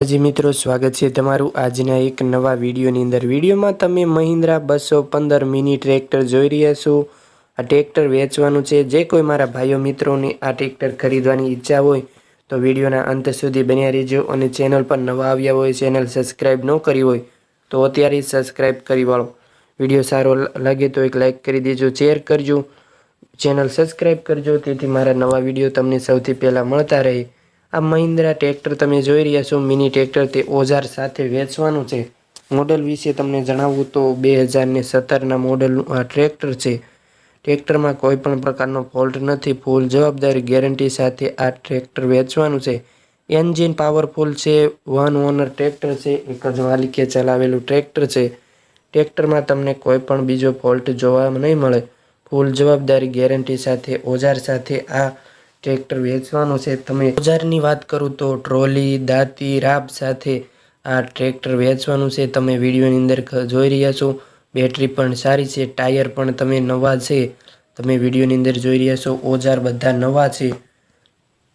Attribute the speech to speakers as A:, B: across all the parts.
A: જી મિત્રો, સ્વાગત છે તમારું આજના એક નવા વિડીયોની અંદર. વિડીયોમાં તમે મહિન્દ્રા બસો પંદર મિની ટ્રેક્ટર જોઈ રહ્યા છો. આ ટ્રેક્ટર વેચવાનું છે. જે કોઈ મારા ભાઈઓ મિત્રોને આ ટ્રેક્ટર ખરીદવાની ઈચ્છા હોય તો વિડીયોના અંત સુધી બન્યા રહેજો અને ચેનલ પર નવા આવ્યા હોય, ચેનલ સબસ્ક્રાઈબ ન કરી હોય તો અત્યારે સબસ્ક્રાઈબ કરી વાળો. વીડિયો સારો લાગે તો એક લાઇક કરી દેજો, શેર કરજો. ચેનલ સબસ્ક્રાઈબ કરજો, તેથી મારા નવા વીડિયો તમને સૌથી પહેલાં મળતા રહે. આ મહિન્દ્રા ટ્રેક્ટર તમે જોઈ રહ્યા છો, મિની ટ્રેક્ટર તે ઓઝાર સાથે વેચવાનું છે. મોડલ વિશે તમને જણાવું તો બે હજારને સત્તરના મોડલનું આ ટ્રેક્ટર છે. ટ્રેક્ટરમાં કોઈ પણ પ્રકારનો ફોલ્ટ નથી, ફૂલ જવાબદારી ગેરંટી સાથે આ ટ્રેક્ટર વેચવાનું છે. એન્જિન પાવરફુલ છે, વન ઓનર ટ્રેક્ટર છે, એક જ માલિકે ચલાવેલું ટ્રેક્ટર છે. ટ્રેક્ટરમાં તમને કોઈ પણ બીજો ફોલ્ટ જોવા નહીં મળે. ફૂલ જવાબદારી ગેરંટી સાથે ઓજાર સાથે આ ટ્રેક્ટર વેચવાનું છે. તમે ઓજારની વાત કરું તો ટ્રોલી, દાંતી, રાબ સાથે આ ટ્રેક્ટર વેચવાનું છે. તમે વિડીયોની અંદર જોઈ રહ્યા છો. બેટરી પણ સારી છે. ટાયર પણ તમે નવા છે. તમે વિડીયોની અંદર જોઈ રહ્યા છો. ઓજાર બધા નવા છે.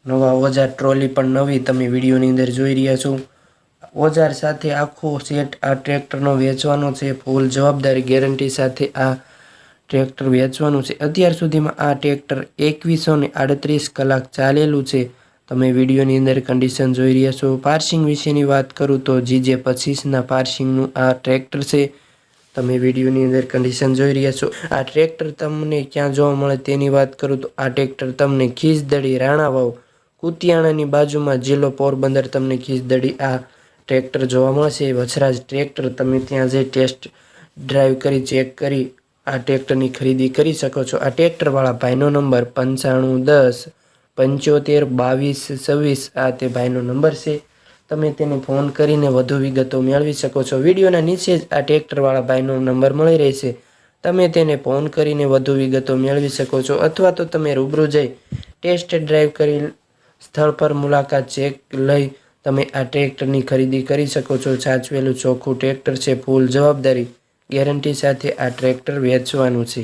A: નવા ઓજાર ટ્રોલી પણ નવી તમે વિડીયોની અંદર જોઈ રહ્યા છો. ઓજાર સાથે આખો સેટ આ ટ્રેક્ટરનો વેચવાનો છે. ફૂલ જવાબદારી ગેરંટી સાથે આ ટ્રેક્ટર વેચવાનું છે. અત્યાર સુધીમાં આ ટ્રેક્ટર એકવીસો ને આડત્રીસ કલાક ચાલેલું છે. તમે વિડીયોની અંદર કન્ડિશન જોઈ રહ્યા છો. પાર્સિંગ વિશેની વાત કરું તો જીજે પચીસના પાર્સિંગનું આ ટ્રેક્ટર છે. તમે વિડીયોની અંદર કન્ડિશન જોઈ રહ્યા છો. આ ટ્રેક્ટર તમને ક્યાં જોવા મળે તેની વાત કરું તો આ ટ્રેક્ટર તમને ખીસદડી રાણાવાવ કુતિયાણાની બાજુમાં જિલ્લો પોરબંદર તમને ખીસદડી આ ટ્રેક્ટર જોવા મળશે. વછરાજ ટ્રેક્ટર, તમે ત્યાં જઈ ટેસ્ટ ડ્રાઈવ કરી ચેક કરી આ ટ્રેક્ટરની ખરીદી કરી શકો છો. આ ટ્રેક્ટરવાળા ભાઈનો નંબર પંચાણું દસ પંચોતેર બાવીસ છવ્વીસ આ તે ભાઈનો નંબર છે. તમે તેને ફોન કરીને વધુ વિગતો મેળવી શકો છો. વિડીયોના નીચે જ આ ટ્રેક્ટરવાળા ભાઈનો નંબર મળી રહેશે. તમે તેને ફોન કરીને વધુ વિગતો મેળવી શકો છો. અથવા તો તમે રૂબરૂ જઈ ટેસ્ટ ડ્રાઈવ કરી સ્થળ પર મુલાકાત ચેક લઈ તમે આ ટ્રેક્ટરની ખરીદી કરી શકો છો. સાચવેલું ચોખ્ખું ટ્રેક્ટર છે. ફૂલ જવાબદારી ગેરંટી સાથે આ ટ્રેક્ટર વેચવાનું છે.